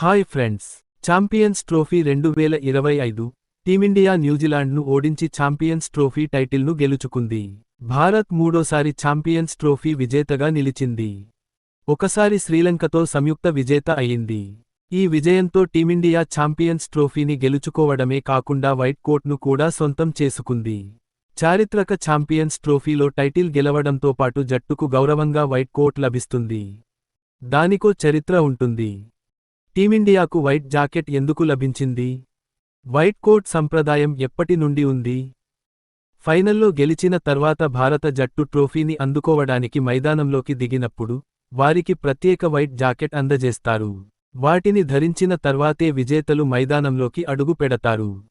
Hi friends champions trophy రెండు వేల ఇరవై ఐదు టీమిండియా న్యూజిలాండ్ను ఓడించి ఛాంపియన్స్ ట్రోఫీ టైటిల్ను గెలుచుకుంది. భారత్ మూడోసారి ఛాంపియన్స్ ట్రోఫీ విజేతగా నిలిచింది. ఒకసారి శ్రీలంకతో సంయుక్త విజేత అయింది. ఈ విజయంతో టీమిండియా ఛాంపియన్స్ ట్రోఫీని గెలుచుకోవడమే కాకుండా వైట్ కోట్ను కూడా సొంతం చేసుకుంది. చారిత్రక ఛాంపియన్స్ ట్రోఫీలో టైటిల్ గెలవడంతో పాటు జట్టుకు గౌరవంగా వైట్ కోట్ లభిస్తుంది. దానికో చరిత్ర ఉంటుంది. టీమిండియాకు వైట్ జాకెట్ ఎందుకు లభించింది? వైట్ కోట్ సంప్రదాయం ఎప్పటి నుండి ఉంది? ఫైనల్లో గెలిచిన తర్వాత భారత జట్టు ట్రోఫీని అందుకోవడానికి మైదానంలోకి దిగినప్పుడు వారికి ప్రత్యేక వైట్ జాకెట్ అందజేస్తారు. వాటిని ధరించిన తర్వాతే విజేతలు మైదానంలోకి అడుగు పెడతారు.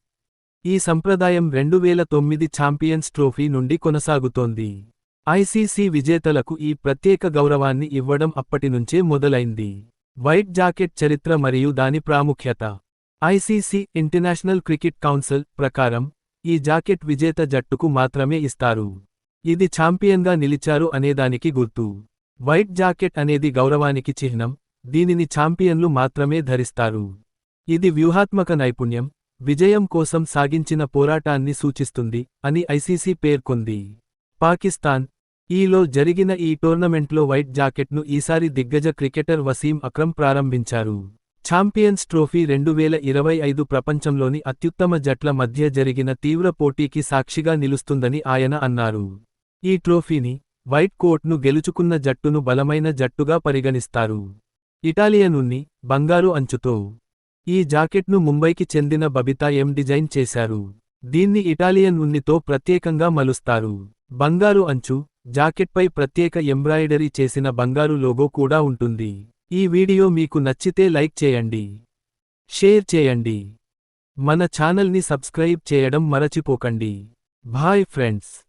ఈ సంప్రదాయం రెండు వేల తొమ్మిది ఛాంపియన్స్ ట్రోఫీ నుండి కొనసాగుతోంది. ఐసీసీ విజేతలకు ఈ ప్రత్యేక గౌరవాన్ని ఇవ్వడం అప్పటినుంచే మొదలైంది. వైట్ జాకెట్ చరిత్ర మరియు దాని ప్రాముఖ్యత. ఐసీసీ ఇంటర్నేషనల్ క్రికెట్ కౌన్సిల్ ప్రకారం ఈ జాకెట్ విజేత జట్టుకు మాత్రమే ఇస్తారు. ఇది ఛాంపియన్గా నిలిచారు అనేదానికి గుర్తు. వైట్ జాకెట్ అనేది గౌరవానికి చిహ్నం దీనిని ఛాంపియన్లు మాత్రమే ధరిస్తారు. ఇది వ్యూహాత్మక నైపుణ్యం విజయం కోసం సాగించిన పోరాటాన్ని సూచిస్తుంది అని ఐసీసీ పేర్కొంది. పాకిస్తాన్ ఈలో జరిగిన ఈ టోర్నమెంట్లో వైట్ జాకెట్ను ఈసారి దిగ్గజ క్రికెటర్ వసీం అక్రమ్ ప్రారంభించారు. ఛాంపియన్స్ ట్రోఫీ రెండు వేల ఇరవై ఐదు ప్రపంచంలోని అత్యుత్తమ జట్ల మధ్య జరిగిన తీవ్ర పోటీకి సాక్షిగా నిలుస్తుందని ఆయన అన్నారు. ఈ ట్రోఫీని వైట్ కోట్ను గెలుచుకున్న జట్టును బలమైన జట్టుగా పరిగణిస్తారు. ఇటాలియనున్ని బంగారు అంచుతో ఈ జాకెట్ను ముంబైకి చెందిన బబితా ఎం డిజైన్ చేశారు. దీన్ని ఇటాలియన్ ఉన్నితో ప్రత్యేకంగా మలుస్తారు. బంగారు అంచు జాకెట్పై ప్రత్యేక ఎంబ్రాయిడరీ చేసిన బంగారు లోగో కూడా ఉంటుంది. ఈ వీడియో మీకు నచ్చితే లైక్ చేయండి. షేర్ చేయండి. మన ఛానల్ని సబ్స్క్రైబ్ చేయడం మరచిపోకండి. Bye friends.